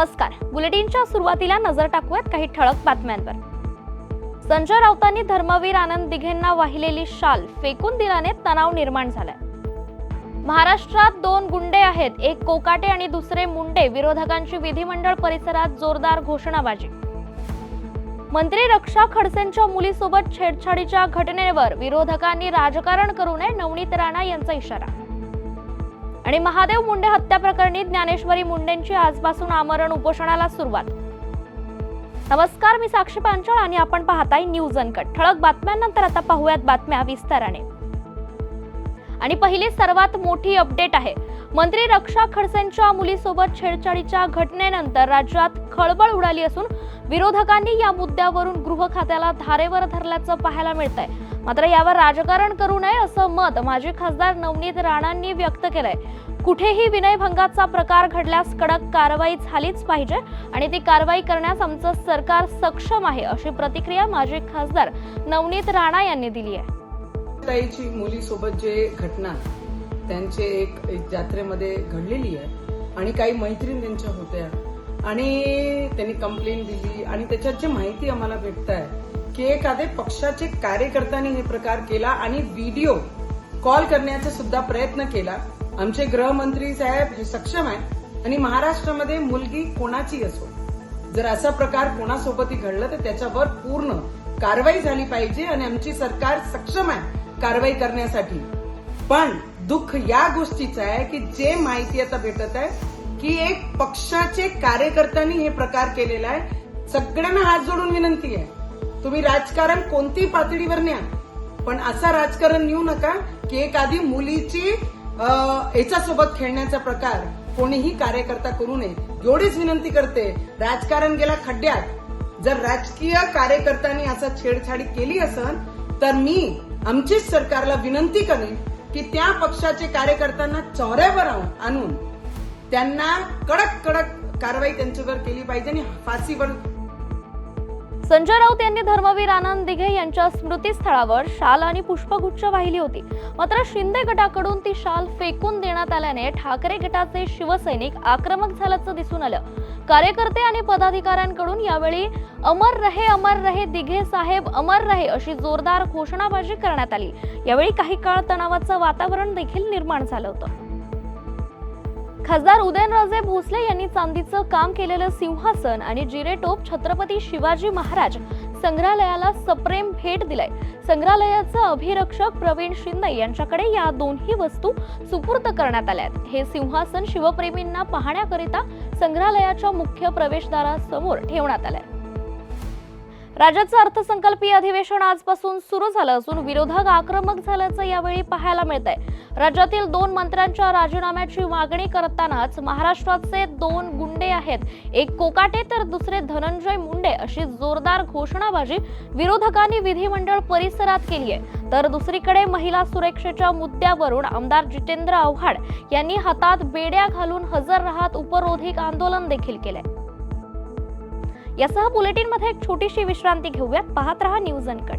नमस्कार. बुलेटिनच्या सुरुवातीला नजर टाकूयात काही ठळक बातम्यांवर. संजय राऊतांनी धर्मवीर आनंद दिघेंना वाहिलेली शाल फेकून दिल्याने तणाव निर्माण झालाय. महाराष्ट्रात दोन गुंडे आहेत एक कोकाटे आणि दुसरे मुंडे. विरोधकांची विधिमंडळ परिसरात जोरदार घोषणाबाजी. मंत्री रक्षा खडसेंच्या मुलीसोबत छेडछाडीच्या घटनेवर विरोधकांनी राजकारण करू नये नवनीत राणा यांचा इशारा. आणि महादेव मुंडे हत्या प्रकरणी ज्ञानेश्वरी मुंडेंची आजपासून आमरण उपोषणाला सुरुवात. नमस्कार मी साक्षी पांचाळ आणि आपण पाहताय न्यूज अनकट. ठळक बातम्यांनंतर आता पाहूयात बातम्या विस्ताराने. आणि पहिली सर्वात मोठी अपडेट आहे. मंत्री रक्षा खडसेंच्या मुलीसोबत छेडछाडीच्या घटनेनंतर राज्यात खळबळ उडाली असून विरोधकांनी या मुद्द्यावरून गृह खात्याला धारेवर धरल्याचं पाहायला मिळत आहे मात्र यावर राजकारण करू नये असं मत माजी खासदार नवनीत राणांनी व्यक्त केलंय. कुठेही विनयभंगाचा प्रकार घडल्यास कडक कारवाई झालीच पाहिजे आणि ती कारवाई करण्यास आमचं सरकार सक्षम आहे अशी प्रतिक्रिया माजी खासदार नवनीत राणा यांनी दिली आहे. ताईची मुलीसोबत जे घटना त्यांचे एक एक जात्रेमध्ये घडलेली आहे आणि काही मैत्रीण त्यांच्या होत्या. आणि त्यांनी कंप्लेंट दिली आणि त्याच्यात जे माहिती आम्हाला भेटत आहे की एखादे पक्षाचे कार्यकर्त्यांनी हे प्रकार केला आणि व्हिडिओ कॉल करण्याचा सुद्धा प्रयत्न केला. आमचे गृहमंत्री साहेब हे सक्षम आहे आणि महाराष्ट्रामध्ये मुलगी कोणाची असो जर असा प्रकार कोणासोबतही घडलं तर त्याच्यावर पूर्ण कारवाई झाली पाहिजे आणि आमची सरकार सक्षम आहे कारवाई करण्यासाठी. पण दुःख या गोष्टीचं आहे की जे माहिती आता भेटत आहे की एक पक्षाचे कार्यकर्त्यांनी हे प्रकार केलेला आहे. सगळ्यांना हात जोडून विनंती आहे. तुम्ही राजकारण कोणती पातळीवर न्या. पण असा राजकारण नेऊ नका की एखादी मुलीची अं, याच्यासोबत खेळण्याचा प्रकार कोणीही कार्यकर्ता करू नये. एवढीच विनंती करते राजकारण गेला खड्ड्यात. जर राजकीय कार्यकर्त्यांनी असा छेडछाडी केली असन तर मी आमचीच सरकारला विनंती करेन की त्या पक्षाचे कार्यकर्त्यांना चौऱ्यावर आणून- आणून त्यांना कडक कडक कारवाई त्यांच्यावर केली पाहिजे आणि फाशीवर संजय राऊत यांनी धर्मवीर आनंद दिघे यांच्या स्मृतीस्थळावर शाल आणि पुष्पगुच्छ वाहिली होती. मात्र शिंदे गटाकडून ती शाल फेकून देण्यात आल्याने ठाकरे गटाचे शिवसैनिक आक्रमक झाल्याचं दिसून आलं. कार्यकर्ते आणि पदाधिकाऱ्यांकडून यावेळी अमर रहे अमर रहे दिघे साहेब अमर रहे अशी जोरदार घोषणाबाजी करण्यात आली. यावेळी काही काळ तणावाचं वातावरण देखील निर्माण झालं होतं. खासदार उदयनराजे भोसले यांनी चांदीचं काम केलेलं सिंहासन आणि जिरेटोप छत्रपती शिवाजी महाराज संग्रहालयाला सप्रेम भेट दिलाय. संग्रहालयाचं अभिरक्षक प्रवीण शिंदे यांच्याकडे या दोन्ही वस्तू सुपूर्द करण्यात आल्या आहेत हे सिंहासन शिवप्रेमींना पाहण्याकरिता संग्रहालयाच्या मुख्य प्रवेशद्वारासमोर ठेवण्यात आलंय. राज्याचं अर्थसंकल्पीय अधिवेशन आजपासून सुरू झालं असून विरोधक आक्रमक झाल्याचं यावेळी पाहायला मिळत आहे राज्यातील दोन मंत्र्यांच्या राजीनाम्याची मागणी करतानाच महाराष्ट्राचे दोन गुंडे आहेत. एक कोकाटे तर दुसरे धनंजय मुंडे अशी जोरदार घोषणाबाजी विरोधकांनी विधिमंडळ परिसरात केली आहे तर दुसरीकडे महिला सुरक्षेच्या मुद्द्यावरून आमदार जितेंद्र आव्हाड यांनी हातात बेड्या घालून हजर राहत उपरोधिक आंदोलन देखील केलंय. यासह बुलेटिनमध्ये एक छोटीशी विश्रांती घेऊयात. पाहत रहा न्यूज अनकट.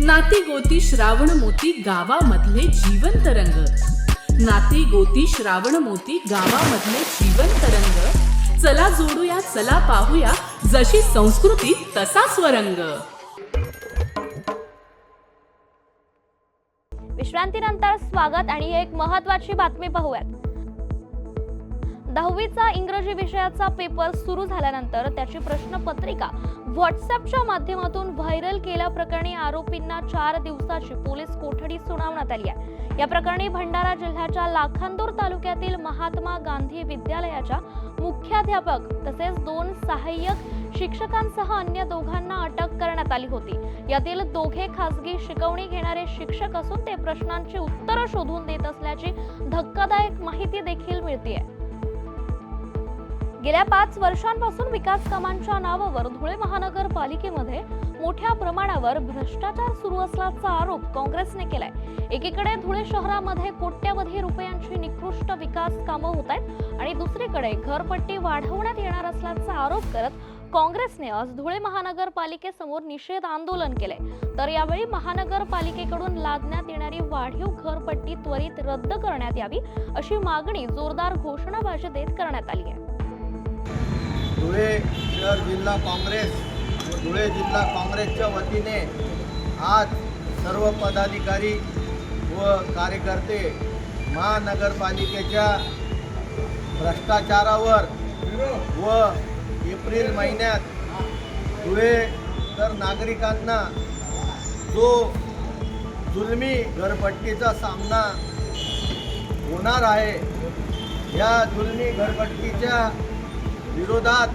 नाती गोती श्रावण मोती गावामधले जीवन रंग. नाती गोती श्रावण मोती गावामधले जीवन रंग. चला जोडूया चला पाहूया जशी संस्कृती तसा स्वरंग. विश्रांतीनंतर स्वागत आणि एक महत्वाची बातमी पाहूयात. दहावीचा इंग्रजी विषयाचा पेपर सुरू झाल्यानंतर त्याची प्रश्नपत्रिका व्हॉट्सअपच्या माध्यमातून व्हायरल केल्याप्रकरणी आरोपींना चार दिवसाची पोलीस कोठडी सुनावण्यात आली आहे. या प्रकरणी भंडारा जिल्ह्याच्या लाखांदूर तालुक्यातील महात्मा गांधी विद्यालयाच्या मुख्याध्यापक तसेच दोन सहाय्यक शिक्षकांसह अन्य दोघांना अटक करण्यात आली होती. यातील दोघे खासगी शिकवणी घेणारे शिक्षक असून ते प्रश्नांची उत्तरं शोधून देत असल्याची धक्कादायक माहिती देखील मिळते गेल्या पाच वर्षांपासून विकास कामांच्या नावावर धुळे महानगरपालिकेमध्ये मोठ्या प्रमाणावर भ्रष्टाचार सुरू असल्याचा आरोप काँग्रेसने केलाय. एकीकडे धुळे शहरामध्ये कोट्यवधी रुपयांची निकृष्ट विकास कामं होत आहेत आणि दुसरीकडे घरपट्टी वाढवण्यात येणार असल्याचा आरोप करत काँग्रेसने आज धुळे महानगरपालिकेसमोर निषेध आंदोलन केले तर यावेळी महानगरपालिकेकडून लादण्यात येणारी वाढीव घरपट्टी त्वरित रद्द करण्यात यावी अशी मागणी जोरदार घोषणाबाजी देत करण्यात आली आहे. धुळे शहर जिल्हा काँग्रेस धुळे जिल्हा काँग्रेसच्या वतीने आज सर्व पदाधिकारी व कार्यकर्ते महानगरपालिकेच्या भ्रष्टाचारावर व एप्रिल महिन्यात धुळे तर नागरिकांना जो जुलमी घरपट्टीचा सामना होणार आहे या जुलमी घरपट्टीच्या विरोधात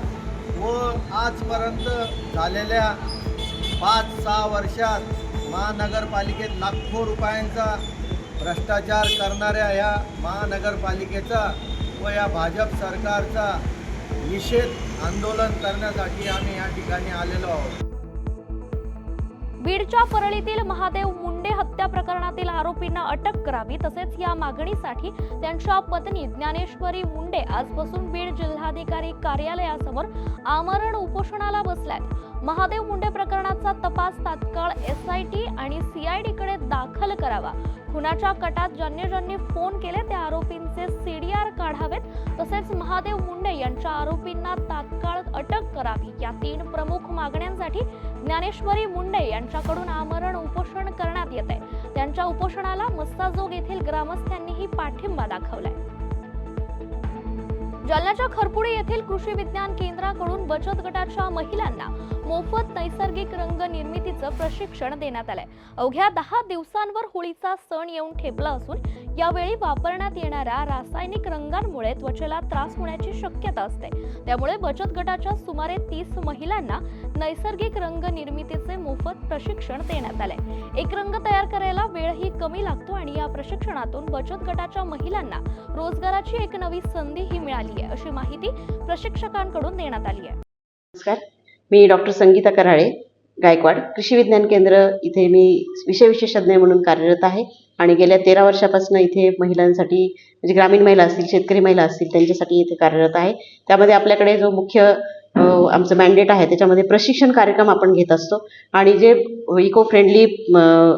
व आजपर्यंत झालेल्या पाच सहा वर्षात महानगरपालिकेत लाखो रुपयांचा भ्रष्टाचार करणाऱ्या या महानगरपालिकेचा व या भाजप सरकारचा निषेध आंदोलन करण्यासाठी आम्ही या ठिकाणी आलेलो आहोत. बीडच्या परळीतील महादेव हत्या प्रकरणातील आरोपींना अटक करावी तसेच या मागणीसाठी त्यांच्या पत्नी ज्ञानेश्वरी मुंडे आजपासून बीड जिल्हाधिकारी कार्यालयासमोर आमरण उपोषणाला बसल्यात. महादेव मुंडे प्रकरणाचा तपास तात्काळ एस आय टी आणि सीआयडी कडे दाखल करावा. खुनाच्या कटात ज्यांनी ज्यांनी फोन केले त्या आरोपींचे सीडीआर काढावेत. तसेच महादेव मुंडे यांच्या आरोपींना तात्काळ अटक करावी. या तीन प्रमुख मागण्यांसाठी ज्ञानेश्वरी मुंडे यांच्याकडून आमरण उपोषण करण्यात येत आहे. त्यांच्या उपोषणाला मस्ताजोग येथील ग्रामस्थांनीही पाठिंबा दाखवलाय. जालन्याच्या खरपुडे येथील कृषी विज्ञान केंद्राकडून बचत गटाच्या महिलांना मोफत नैसर्गिक रंग निर्मितीचं प्रशिक्षण देण्यात आलंय. अवघ्या दहा दिवसांवर होळीचा सण येऊन ठेपला असून यावेळी वापरण्यात येणाऱ्या रासायनिक रंगांमुळे त्वचेला त्रास होण्याची शक्यता असते. त्यामुळे बचत गटाच्या सुमारे तीस महिलांना नैसर्गिक रंग निर्मितीचे मोफत प्रशिक्षण देण्यात आले. एक रंग तयार करायला वेळही कमी लागतो आणि या प्रशिक्षणातून बचत गटाच्या महिलांना रोजगाराची एक नवी संधीही मिळाली आहे अशी माहिती प्रशिक्षकांकडून देण्यात आली आहे. नमस्कार. मी डॉक्टर संगीता कराळे गायकवाड कृषी विज्ञान केंद्र इथे मी विषय विशेषज्ञ म्हणून कार्यरत आहे आणि गेल्या तेरा वर्षापासून इथे महिलांसाठी म्हणजे ग्रामीण महिला असतील शेतकरी महिला असतील त्यांच्यासाठी इथे कार्यरत आहे. त्यामध्ये आपल्याकडे जो मुख्य आमचं मॅन्डेट आहे. त्याच्यामध्ये प्रशिक्षण कार्यक्रम आपण घेत असतो. आणि जे इको फ्रेंडली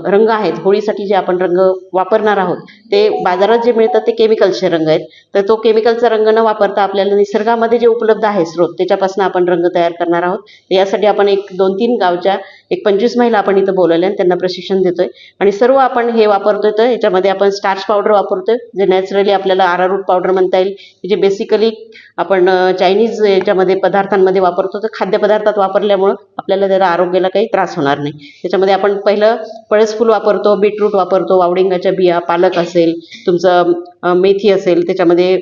रंग आहेत होळीसाठी जे आपण रंग वापरणार आहोत ते बाजारात जे मिळतात ते केमिकलचे रंग आहेत. तर तो केमिकलचा रंग न वापरता आपल्याला निसर्गामध्ये जे उपलब्ध आहे स्रोत त्याच्यापासून आपण रंग तयार करणार आहोत. यासाठी आपण एक दोन तीन गावच्या एक पंचवीस महिला आपण इथं बोलवल्या आणि त्यांना प्रशिक्षण देतोय. आणि सर्व आपण हे वापरतोय तर याच्यामध्ये आपण स्टार्च पावडर वापरतोय जे नॅचरली आपल्याला आरारूट पावडर म्हणता येईल जे बेसिकली आपण चायनीज याच्यामध्ये पदार्थांमध्ये वापरतो तर खाद्यपदार्थात वापरल्यामुळं आपल्याला त्याला आरोग्याला काही त्रास होणार नाही. त्याच्यामध्ये आपण पहिलं पळसफूल वापरतो बीटरूट वापरतो वावडिंगाच्या बिया पालक असेल तुमचं मेथी असेल त्याच्यामध्ये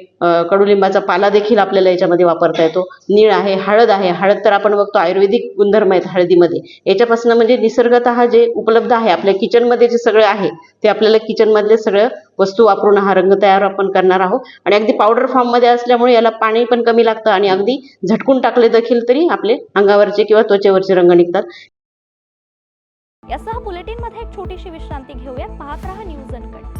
कडुलिंबाचा पाला देखील आपल्याला याच्यामध्ये वापरता येतो. नीळ आहे हळद आहे हळद तर आपण बघतो आयुर्वेदिक गुणधर्म आहेत हळदीमध्ये. याच्यापासून म्हणजे निसर्गत जे उपलब्ध आहे आपल्या किचनमध्ये जे सगळं आहे ते आपल्याला किचनमधले सगळं वस्तू वापरून हा रंग तयार आपण करणार आहोत. आणि अगदी पावडर फॉर्ममध्ये असल्यामुळे याला पाणी पण कमी लागतं आणि अगदी झटकून टाकले देखील तरी आपले अंगावरचे किंवा त्वचेवरचे रंग निघतात. यासह बुलेटिनमध्ये एक छोटीशी विश्रांती घेऊयात. पाहत राहा न्यूज अनकट.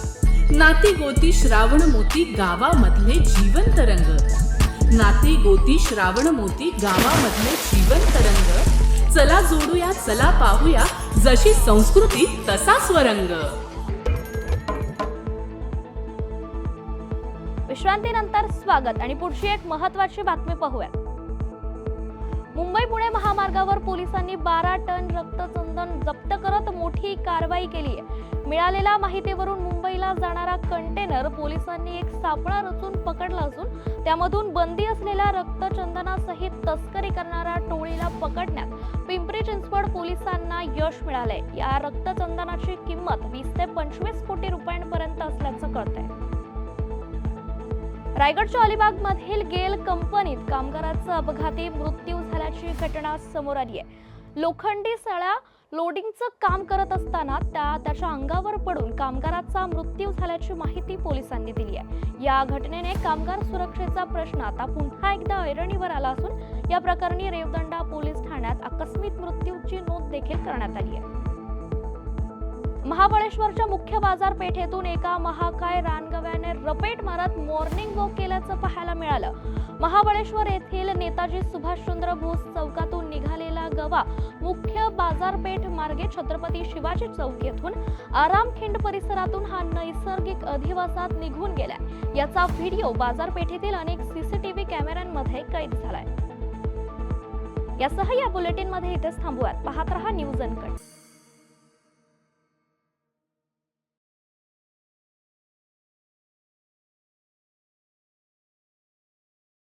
नाती गोती श्रावण मोती गावामधले जीवंत रंग. नाती गोती श्रावण मोती गावामधले जीवंत रंग. चला जोडूया चला पाहूया जशी संस्कृती तसा स्वरंग. विश्रांतीनंतर स्वागत आणि पुढची एक महत्वाची बातमी पाहूयात. मुंबई पुणे महामार्गावर पोलिसांनी बारा टन रक्तचंदन जप्त करत मोठी कारवाई केली आहे मिळालेल्या माहितीवरून मुंबईला जाणारा कंटेनर पोलिसांनी एक सापळा रचून पकडला असून त्यामधून बंदी असलेल्या रक्तचंदनासहित तस्करी करणाऱ्या टोळीला पकडण्यात पिंपरी चिंचवड पोलिसांना यश मिळाले या रक्तचंदनाची किंमत वीस ते पंचवीस कोटी रुपयांपर्यंत असल्याचं कळतंय. रायगडच्या अलिबाग मधील गेल कंपनीत कामगाराचा अपघाती मृत्यू झाल्याची घटना समोर आली आहे लोखंडी सळा लोडिंगचं काम करत असताना त्या त्याच्या अंगावर पडून कामगाराचा मृत्यू झाल्याची माहिती पोलिसांनी दिली आहे. या घटनेने कामगार सुरक्षेचा प्रश्न आता पुन्हा एकदा ऐरणीवर आला असून या प्रकरणी रेवदंडा पोलीस ठाण्यात आकस्मिक मृत्यूची नोंद देखील करण्यात आली आहे. महाबळेश्वरच्या मुख्य बाजारपेठेतून एका महाकाय रानगव्याने रपेट मारत मॉर्निंग वॉक केल्याचं पाहायला मिळालं. महाबळेश्वर येथील नेताजी सुभाषचंद्र बोस चौकातून निघालेला गवा मुख्य बाजारपेठ मार्गे छत्रपती शिवाजी चौक येथून आरामखिंड परिसरातून हा नैसर्गिक अधिवासात निघून गेलाय. याचा व्हिडिओ बाजारपेठेतील अनेक सीसीटीव्ही कॅमेऱ्यांमध्ये कैद झालाय. यासह या बुलेटिनमध्ये इथेच थांबूयात. पाहत रहा न्यूज अनकट.